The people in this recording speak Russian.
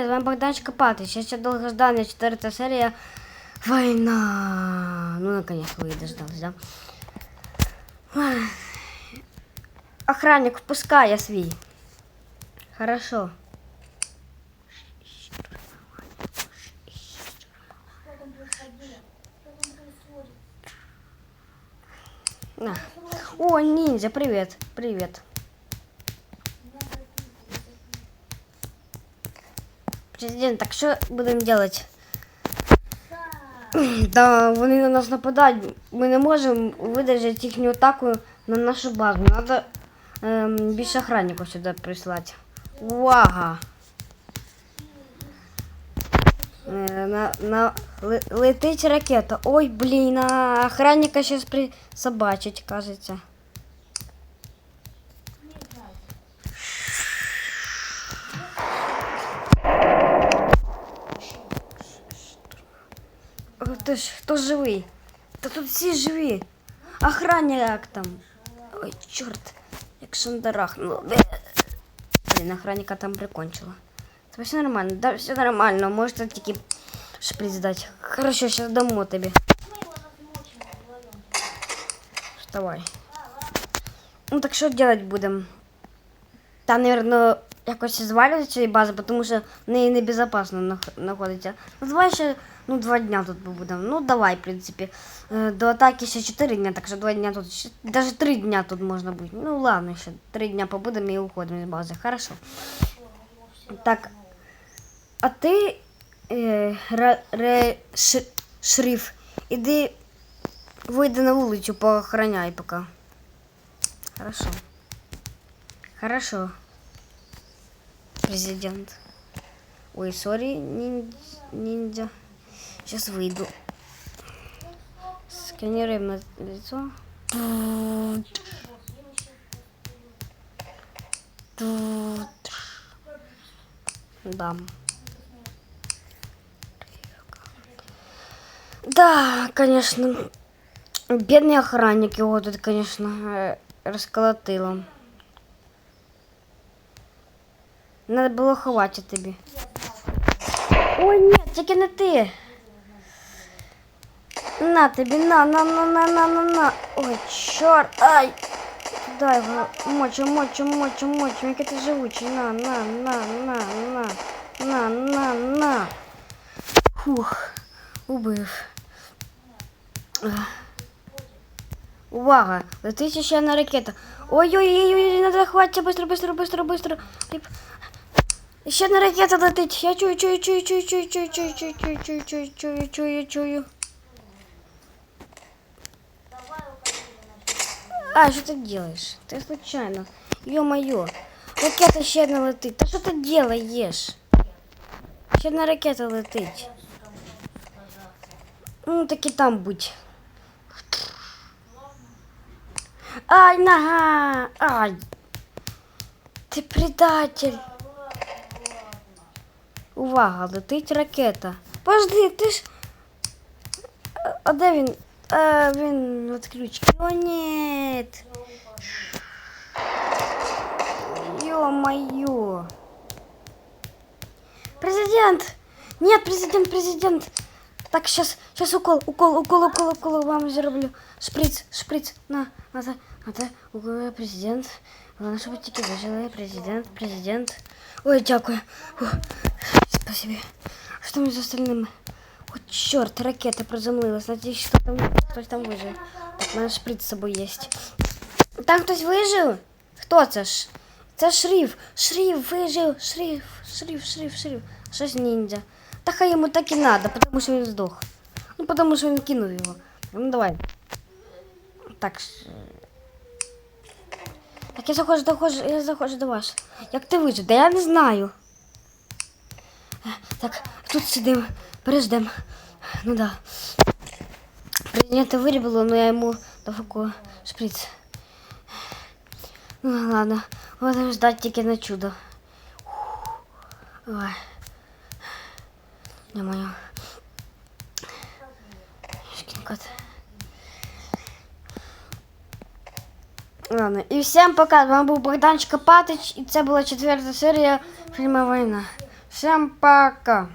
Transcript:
привіт, з вами Богданчик Патрич. Ще довгожданная четвертая серия. Война. Ну наконец-то вы дождались, да? Охранник впускай, я свій. Хорошо. На. О, ниндзя, привет, привет. Президент, так що будемо робити? Да, вони на нас нападають. Ми не можемо видержати їхню атаку на нашу базу. Треба ем, більше охранників сюди прислати. Увага! Е, на, на, ле- летить ракета. Ой, блін, а охранника зараз присобачить, кажеться. О, Ти ж хто живий? Та тут всі живі. Охранник там. Ой, чорт, як шандарахнуло. Бе. Блін, охранника там прикончила. Це все нормально, да, все нормально. Можете тільки шприц дати. Хорошо, сейчас дамо тобі. Вставай. Ну так що делать будемо? Та, наверное, якось звалювати цієї бази, тому що в неї небезпечно знаходиться. Ну, давай ще ну, два дня тут побудемо. Ну, давай, в принципі. Е, До атаки ще 4 дня, так що два дня тут. Ще, даже 3 дня тут можна бути. Ну ладно, ще 3 дня побудемо і уходимо з бази. Хорошо. Так. А ти, е, ре, ре, ш, шриф, іди вийди на вулицю, поохраняй поки. Хорошо. Хорошо. Президент. Ой, сори, нин- ниндзя. Сейчас выйду. Сканируем лицо. Да. Да, конечно. Бедный охранник его тут, конечно, э, Надо було ховати тобі. Ой, ні, тільки не ти. На тобі, на, на, на, на, на, на, на. Ой, чорт, ай. Дай його, мочу, мочу, мочу, мочу, який ти живучий. На, на, на, на, на, на, на, на. Фух, убив. Ах. Увага! Летить ще одна ракета. Ой-ой-ой, надо хватить, быстро, быстро, быстро, быстро. Тип. Ще одна ракета летить. Я чую, чую, чую, чую, чую, чую, чую, чую, чую, чую, чую, чую, чую, чую. А, что ты делаешь? Ты случайно. Ё-моё. Ракета ще одна летить. Та що ти делаєш? Ще одна ракета летить. Ну, так і там будь. Ай, нога! Ай! Ти предатель! Увага, летить ракета. Подожди, ти ж. А- А де він? А, він відключки. О, ні. Ё-моё. Президент! Нет, президент, президент! Так, сейчас, сейчас укол, укол, укол, укол, укол вам зароблю. Шприц, шприц. На, на, на, на, укол, президент. Главное, чтобы тільки вижили. Президент, президент. Ой, дякую. Фух, спасибо. Что мы за остальными? О, черт, ракета приземлилась. Надеюсь, что там, хтось там вижив. Так, у мене шприц з собою є. Там хтось вижив? Хто це ж? Це шриф. Шриф вижив. Шриф, шриф, шриф, шриф. Щось ніндзя. Та хай йому так і надо, тому що він здох. Ну, тому що він кинув його. Ну, давай. Так. ш- Так, я заходжу, заходжу, я заходжу до вас. Як ти вижив? Да я не знаю. Е, Так, тут сидим, переждем. Ну да. Президента вырубило, но я ему дав такой шприц. Ну ладно, будем ждать тільки на чудо. Ой. Не моё. Ёшкин Ладно, і всім пока. З вами був Богданчик Копатич, і це була четверта серія фільму Війна. Всем пока.